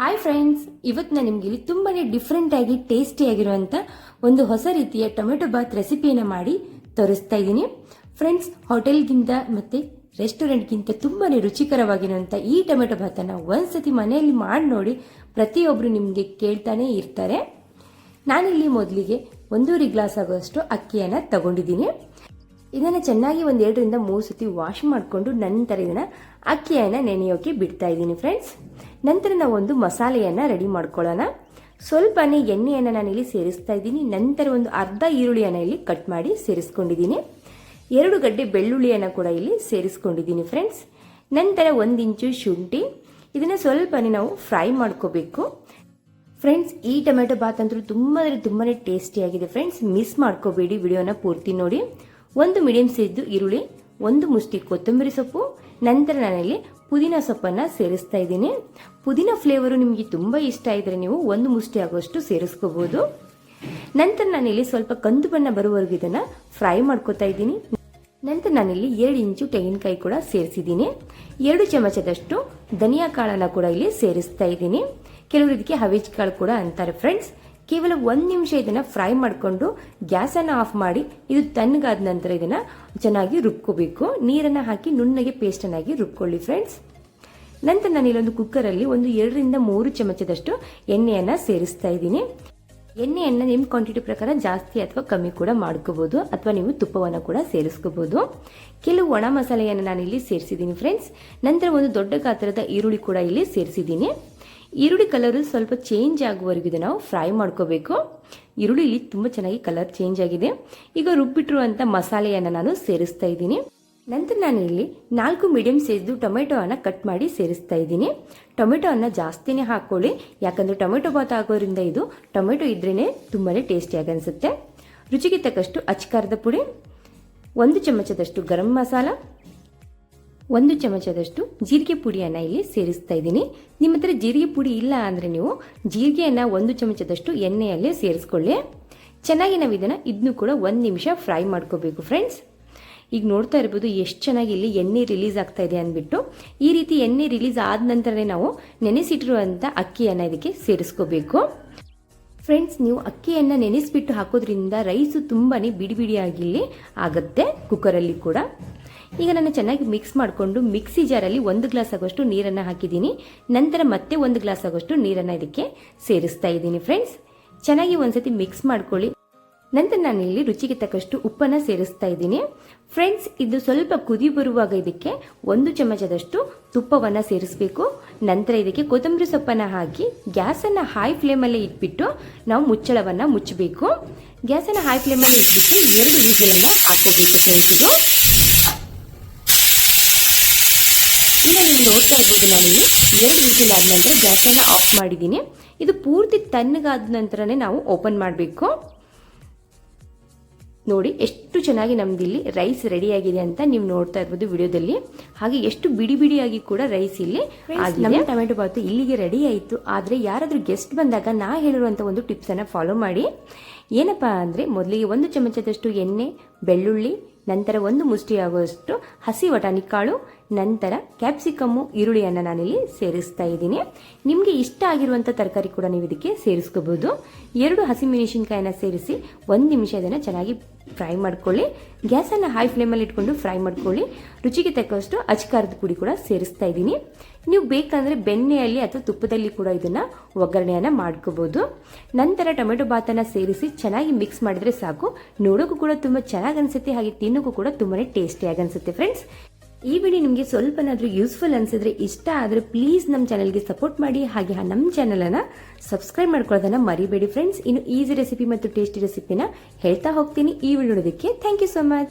Hi friends ಇವತ್ತು ನಾನು ನಿಮಗೆ ಇಲ್ಲಿ ಆಗಿ ಟೇಸ್ಟಿ ಆಗಿರುವಂತ ಒಂದು ಹೊಸ ರೀತಿಯ ಟೊಮೆಟೊ ಬಾತ್ ರೆಸಿಪಿಯನ್ನು ಮಾಡಿ ತೋರಿಸ್ತಾ ಇದ್ದೀನಿ. ಫ್ರೆಂಡ್ಸ್ ಹೋಟೆಲ್ಗಿಂತ ಮತ್ತೆ ರೆಸ್ಟೋರೆಂಟ್ಗಿಂತ ತುಂಬಾನೇ ರುಚಿಕರವಾಗಿರುವಂತ ಈ ಟೊಮೆಟೊ ಬಾತನ್ನು ಒಂದ್ಸತಿ ಮನೆಯಲ್ಲಿ ಮಾಡಿ ನೋಡಿ ಪ್ರತಿಯೊಬ್ಬರು ನಿಮಗೆ ಕೇಳ್ತಾನೆ ಇರ್ತಾರೆ. ನಾನಿಲ್ಲಿ ಮೊದಲಿಗೆ ಒಂದೂವರೆ ಗ್ಲಾಸ್ ಆಗುವಷ್ಟು ಅಕ್ಕಿಯನ್ನು ತಗೊಂಡಿದ್ದೀನಿ. ಇದನ್ನು ಚೆನ್ನಾಗಿ ಒಂದು ಎರಡರಿಂದ ಮೂರು ಸತಿ ವಾಶ್ ಮಾಡಿಕೊಂಡು ನಂತರ ಇದನ್ನು ಅಕ್ಕಿಯನ್ನು ನೆನೆಯೋಕೆ ಬಿಡ್ತಾ ಇದ್ದೀನಿ ಫ್ರೆಂಡ್ಸ್ ನಂತರ ನಾವು ಒಂದು ಮಸಾಲೆಯನ್ನು ರೆಡಿ ಮಾಡ್ಕೊಳ್ಳೋಣ. ಸ್ವಲ್ಪನೇ ಎಣ್ಣೆಯನ್ನು ಇಲ್ಲಿ ಸೇರಿಸ್ತಾ ಇದ್ದೀನಿ. ನಂತರ ಒಂದು ಅರ್ಧ ಈರುಳ್ಳಿಯನ್ನು ಇಲ್ಲಿ ಕಟ್ ಮಾಡಿ ಸೇರಿಸ್ಕೊಂಡಿದ್ದೀನಿ. ಎರಡು ಗಡ್ಡೆ ಬೆಳ್ಳುಳ್ಳಿಯನ್ನು ಕೂಡ ಇಲ್ಲಿ ಸೇರಿಸ್ಕೊಂಡಿದ್ದೀನಿ ಫ್ರೆಂಡ್ಸ್ ನಂತರ ಒಂದು ಇಂಚು ಶುಂಠಿ. ಇದನ್ನು ಸ್ವಲ್ಪನೇ ನಾವು ಫ್ರೈ ಮಾಡ್ಕೋಬೇಕು. ಫ್ರೆಂಡ್ಸ್ ಈ ಟೊಮೆಟೊ ಬಾತ್ ಅಂತೂ ತುಂಬ ಅಂದರೆ ತುಂಬಾ ಟೇಸ್ಟಿಯಾಗಿದೆ ಫ್ರೆಂಡ್ಸ್ ಮಿಸ್ ಮಾಡ್ಕೋಬೇಡಿ ವಿಡಿಯೋನ ಪೂರ್ತಿ ನೋಡಿ. ಒಂದು ಮೀಡಿಯಂ ಸೈಜ್ ಈರುಳ್ಳಿ, ಒಂದು ಮುಷ್ಟಿ ಕೊತ್ತಂಬರಿ ಸೊಪ್ಪು. ನಂತರ ನಾನಲ್ಲಿ ಪುದೀನ ಸೊಪ್ಪನ್ನು ಸೇರಿಸ್ತಾ ಇದ್ದೀನಿ. ಪುದೀನ ಫ್ಲೇವರು ನಿಮಗೆ ತುಂಬ ಇಷ್ಟ ಇದ್ದರೆ ನೀವು ಒಂದು ಮುಷ್ಟಿ ಆಗೋಷ್ಟು ಸೇರಿಸ್ಕೋಬಹುದು ನಂತರ ನಾನಿಲ್ಲಿ ಸ್ವಲ್ಪ ಕಂದು ಬಣ್ಣ ಬರುವವರೆಗೂ ಇದನ್ನು ಫ್ರೈ ಮಾಡ್ಕೋತಾ ಇದ್ದೀನಿ. ನಂತರ ನಾನಿಲ್ಲಿ ಎರಡು ಇಂಚು ತೆಂಗಿನಕಾಯಿ ಕೂಡ ಸೇರಿಸಿದ್ದೀನಿ. ಎರಡು ಚಮಚದಷ್ಟು ಧನಿಯಾ ಕಾಳನ್ನು ಕೂಡ ಇಲ್ಲಿ ಸೇರಿಸ್ತಾ ಇದ್ದೀನಿ. ಕೆಲವರು ಇದಕ್ಕೆ ಹವೇಜ್ ಕಾಳು ಕೂಡ ಅಂತಾರೆ ಫ್ರೆಂಡ್ಸ್ ಕೇವಲ ಒಂದು ನಿಮಿಷ ಇದನ್ನ ಫ್ರೈ ಮಾಡಿಕೊಂಡು ಗ್ಯಾಸನ್ನು ಆಫ್ ಮಾಡಿ ಇದು ತಣ್ಣಗಾದ ನಂತರ ಇದನ್ನ ಚೆನ್ನಾಗಿ ರುಬ್ಕೋಬೇಕು. ನೀರನ್ನು ಹಾಕಿ ನುಣ್ಣಗೆ ಪೇಸ್ಟನ್ನಾಗಿ ರುಬ್ಕೊಳ್ಳಿ ಫ್ರೆಂಡ್ಸ್ ನಂತರ ನಾನು ಇಲ್ಲೊಂದು ಕುಕ್ಕರಲ್ಲಿ ಒಂದು ಎರಡರಿಂದ ಮೂರು ಚಮಚದಷ್ಟು ಎಣ್ಣೆಯನ್ನು ಸೇರಿಸ್ತಾ ಇದ್ದೀನಿ. ಎಣ್ಣೆಯನ್ನು ನಿಮ್ಮ ಕ್ವಾಂಟಿಟಿ ಪ್ರಕಾರ ಜಾಸ್ತಿ ಅಥವಾ ಕಮ್ಮಿ ಕೂಡ ಮಾಡ್ಕೋಬಹುದು ಅಥವಾ ನೀವು ತುಪ್ಪವನ್ನು ಕೂಡ ಸೇರಿಸ್ಕೋಬಹುದು ಕೆಲವು ಒಣ ಮಸಾಲೆಯನ್ನು ನಾನು ಇಲ್ಲಿ ಸೇರಿಸಿದ್ದೀನಿ ಫ್ರೆಂಡ್ಸ್ ನಂತರ ಒಂದು ದೊಡ್ಡ ಗಾತ್ರದ ಈರುಳ್ಳಿ ಕೂಡ ಇಲ್ಲಿ ಸೇರಿಸಿದ್ದೀನಿ. ಈರುಳ್ಳಿ ಕಲರು ಸ್ವಲ್ಪ ಚೇಂಜ್ ಆಗುವವರೆಗೂ ನಾವು ಫ್ರೈ ಮಾಡ್ಕೋಬೇಕು. ಈರುಳ್ಳಿ ಇಲ್ಲಿ ತುಂಬ ಚೆನ್ನಾಗಿ ಕಲರ್ ಚೇಂಜ್ ಆಗಿದೆ. ಈಗ ರುಬ್ಬಿಟ್ಟಿರುವಂಥ ಮಸಾಲೆಯನ್ನು ನಾನು ಸೇರಿಸ್ತಾ ಇದ್ದೀನಿ. ನಂತರ ನಾನು ಇಲ್ಲಿ ನಾಲ್ಕು ಮೀಡಿಯಂ ಸೈಜ್ದು ಟೊಮೆಟೊವನ್ನು ಕಟ್ ಮಾಡಿ ಸೇರಿಸ್ತಾ ಇದ್ದೀನಿ. ಟೊಮೆಟೊವನ್ನು ಜಾಸ್ತಿನೇ ಹಾಕ್ಕೊಳ್ಳಿ. ಯಾಕಂದರೆ ಟೊಮೆಟೊ ಬಾತ್ ಆಗೋದ್ರಿಂದ ಇದು ಟೊಮೆಟೊ ಇದ್ರೇ ತುಂಬಾ ಟೇಸ್ಟಿಯಾಗಿ ಅನಿಸುತ್ತೆ. ರುಚಿಗೆ ತಕ್ಕಷ್ಟು ಅಚ್ಕಾರದ ಪುಡಿ, ಒಂದು ಚಮಚದಷ್ಟು ಗರಂ ಮಸಾಲ ಒಂದು ಚಮಚದಷ್ಟು ಜೀರಿಗೆ ಪುಡಿಯನ್ನು ಇಲ್ಲಿ ಸೇರಿಸ್ತಾ ಇದ್ದೀನಿ. ನಿಮ್ಮ ಹತ್ರ ಜೀರಿಗೆ ಪುಡಿ ಇಲ್ಲ ಅಂದರೆ ನೀವು ಜೀರಿಗೆಯನ್ನು ಒಂದು ಚಮಚದಷ್ಟು ಎಣ್ಣೆಯಲ್ಲೇ ಸೇರಿಸ್ಕೊಳ್ಳಿ. ಚೆನ್ನಾಗಿ ನಾವು ಇದನ್ನು ಇದನ್ನು ಕೂಡ ಒಂದು ನಿಮಿಷ ಫ್ರೈ ಮಾಡ್ಕೋಬೇಕು ಫ್ರೆಂಡ್ಸ್ ಈಗ ನೋಡ್ತಾ ಇರ್ಬೋದು ಎಷ್ಟು ಚೆನ್ನಾಗಿ ಇಲ್ಲಿ ಎಣ್ಣೆ ರಿಲೀಸ್ ಆಗ್ತಾ ಇದೆ ಅಂದ್ಬಿಟ್ಟು. ಈ ರೀತಿ ಎಣ್ಣೆ ರಿಲೀಸ್ ಆದ ನಂತರನೇ ನಾವು ನೆನೆಸಿಟ್ಟಿರುವಂಥ ಅಕ್ಕಿಯನ್ನು ಇದಕ್ಕೆ ಸೇರಿಸ್ಕೋಬೇಕು. ಫ್ರೆಂಡ್ಸ್ ನೀವು ಅಕ್ಕಿಯನ್ನು ನೆನೆಸಿಬಿಟ್ಟು ಹಾಕೋದ್ರಿಂದ ರೈಸು ತುಂಬಾ ಬಿಡಿ ಬಿಡಿಯಾಗಿ ಆಗುತ್ತೆ. ಕುಕ್ಕರಲ್ಲಿ ಕೂಡ. ಈಗ ನಾನು ಚೆನ್ನಾಗಿ ಮಿಕ್ಸ್ ಮಾಡಿಕೊಂಡು ಮಿಕ್ಸಿ ಜಾರಲ್ಲಿ ಒಂದು ಗ್ಲಾಸ್ ಆಗೋಷ್ಟು ನೀರನ್ನು ಹಾಕಿದ್ದೀನಿ. ನಂತರ ಮತ್ತೆ ಒಂದು ಗ್ಲಾಸ್ ಆಗೋಷ್ಟು ನೀರನ್ನು ಇದಕ್ಕೆ ಸೇರಿಸ್ತಾ ಇದ್ದೀನಿ ಫ್ರೆಂಡ್ಸ್ ಚೆನ್ನಾಗಿ ಒಂದ್ಸತಿ ಮಿಕ್ಸ್ ಮಾಡ್ಕೊಳ್ಳಿ. ನಂತರ ನಾನು ಇಲ್ಲಿ ರುಚಿಗೆ ತಕ್ಕಷ್ಟು ಉಪ್ಪನ್ನು ಸೇರಿಸ್ತಾ ಇದ್ದೀನಿ. ಫ್ರೆಂಡ್ಸ್ ಇದು ಸ್ವಲ್ಪ ಕುದಿ ಬರುವಾಗ ಇದಕ್ಕೆ ಒಂದು ಚಮಚದಷ್ಟು ತುಪ್ಪವನ್ನು ಸೇರಿಸಬೇಕು. ನಂತರ ಇದಕ್ಕೆ ಕೊತ್ತಂಬರಿ ಸೊಪ್ಪನ್ನು ಹಾಕಿ ಗ್ಯಾಸನ್ನು ಹೈ ಫ್ಲೇಮಲ್ಲೇ ಇಟ್ಬಿಟ್ಟು ನಾವು ಮುಚ್ಚಳವನ್ನು ಮುಚ್ಚಬೇಕು. ಗ್ಯಾಸನ್ನು ಹೈ ಫ್ಲೇಮಲ್ಲಿ ಇಟ್ಬಿಟ್ಟು ಎರಡು ವಿಸಿಲನ್ನು ಹಾಕೋಬೇಕು ಫ್ರೆಂಡ್ಸ್ ಇದು. ಈಗ ನೀವು ನೋಡ್ತಾ ಇರ್ಬೋದು ನಾನಿಲ್ಲಿ ಎರಡು ವಿಸಿಲ್ ಆದ ನಂತರ ಗ್ಯಾಸನ್ನು ಆಫ್ ಮಾಡಿದ್ದೀನಿ. ಇದು ಪೂರ್ತಿ ತಣ್ಣಗಾದ ನಂತರನೇ ನಾವು ಓಪನ್ ಮಾಡಬೇಕು. ನೋಡಿ ಎಷ್ಟು ಚೆನ್ನಾಗಿ ನಮ್ದು ಇಲ್ಲಿ ರೈಸ್ ರೆಡಿ ಆಗಿದೆ ಅಂತ ನೀವು ನೋಡ್ತಾ ಇರ್ಬೋದು ವಿಡಿಯೋದಲ್ಲಿ. ಹಾಗೆ ಎಷ್ಟು ಬಿಡಿ ಬಿಡಿಯಾಗಿ ಕೂಡ ರೈಸ್ ಇಲ್ಲಿ ನಮ್ಮ ಟೊಮೆಟೊ ಬಾತು ಇಲ್ಲಿಗೆ ರೆಡಿ ಆಯಿತು. ಆದರೆ ಯಾರಾದರೂ ಗೆಸ್ಟ್ ಬಂದಾಗ ನಾ ಹೇಳಿರುವಂಥ ಒಂದು ಟಿಪ್ಸನ್ನು ಫಾಲೋ ಮಾಡಿ. ಏನಪ್ಪ ಅಂದರೆ ಮೊದಲಿಗೆ ಒಂದು ಚಮಚದಷ್ಟು ಎಣ್ಣೆ ಬೆಳ್ಳುಳ್ಳಿ ನಂತರ ಒಂದು ಮುಷ್ಟಿ ಆಗುವಷ್ಟು ಹಸಿ ವಟಾಣಿ ಕಾಳು ನಂತರ ಕ್ಯಾಪ್ಸಿಕಮ್ಮು ಈರುಳ್ಳಿಯನ್ನು ನಾನಿಲ್ಲಿ ಸೇರಿಸ್ತಾ ಇದ್ದೀನಿ. ನಿಮಗೆ ಇಷ್ಟ ಆಗಿರುವಂಥ ತರಕಾರಿ ಕೂಡ ನೀವು ಇದಕ್ಕೆ ಸೇರಿಸ್ಕೋಬಹುದು ಎರಡು ಹಸಿಮೆಣಸಿನ್ಕಾಯಿನ ಸೇರಿಸಿ ಒಂದು ನಿಮಿಷ ಇದನ್ನು ಚೆನ್ನಾಗಿ ಫ್ರೈ ಮಾಡ್ಕೊಳ್ಳಿ. ಗ್ಯಾಸನ್ನು ಹೈ ಫ್ಲೇಮಲ್ಲಿ ಇಟ್ಕೊಂಡು ಫ್ರೈ ಮಾಡ್ಕೊಳ್ಳಿ. ರುಚಿಗೆ ತಕ್ಕಷ್ಟು ಅಚ್ಕಾರದ ಪುಡಿ ಕೂಡ ಸೇರಿಸ್ತಾ ಇದ್ದೀನಿ. ನೀವು ಬೇಕಂದರೆ ಬೆಣ್ಣೆಯಲ್ಲಿ ಅಥವಾ ತುಪ್ಪದಲ್ಲಿ ಕೂಡ ಇದನ್ನು ಒಗ್ಗರಣೆಯನ್ನು ಮಾಡ್ಕೋಬೋದು. ನಂತರ ಟೊಮೆಟೊ ಬಾತನ್ನು ಸೇರಿಸಿ ಚೆನ್ನಾಗಿ ಮಿಕ್ಸ್ ಮಾಡಿದ್ರೆ ಸಾಕು. ನೋಡೋಕ್ಕೂ ಕೂಡ ತುಂಬ ಚೆನ್ನಾಗಿ ಅನಿಸುತ್ತೆ, ಹಾಗೆ ತಿನ್ನೋಕ್ಕೂ ಕೂಡ ತುಂಬಾ ಟೇಸ್ಟಿಯಾಗಿ ಅನಿಸುತ್ತೆ ಫ್ರೆಂಡ್ಸ್ ಈ ವಿಡಿಯೋ ನಿಮಗೆ ಸ್ವಲ್ಪನಾದರೂ ಯೂಸ್ಫುಲ್ ಅನಿಸಿದ್ರೆ ಇಷ್ಟ ಆದರೆ ಪ್ಲೀಸ್ ನಮ್ಮ ಚಾನಲ್ಗೆ ಸಪೋರ್ಟ್ ಮಾಡಿ. ಹಾಗೆ ನಮ್ಮ ಚಾನಲನ್ನು ಸಬ್ಸ್ಕ್ರೈಬ್ ಮಾಡ್ಕೊಳ್ಳೋದನ್ನು ಮರಿಬೇಡಿ ಫ್ರೆಂಡ್ಸ್ ಇನ್ನು ಈಸಿ ರೆಸಿಪಿ ಮತ್ತು ಟೇಸ್ಟಿ ರೆಸಿಪಿನ ಹೇಳ್ತಾ ಹೋಗ್ತೀನಿ ಈ ವಿಡಿಯೋ ನೋಡೋದಕ್ಕೆ. Thank you so much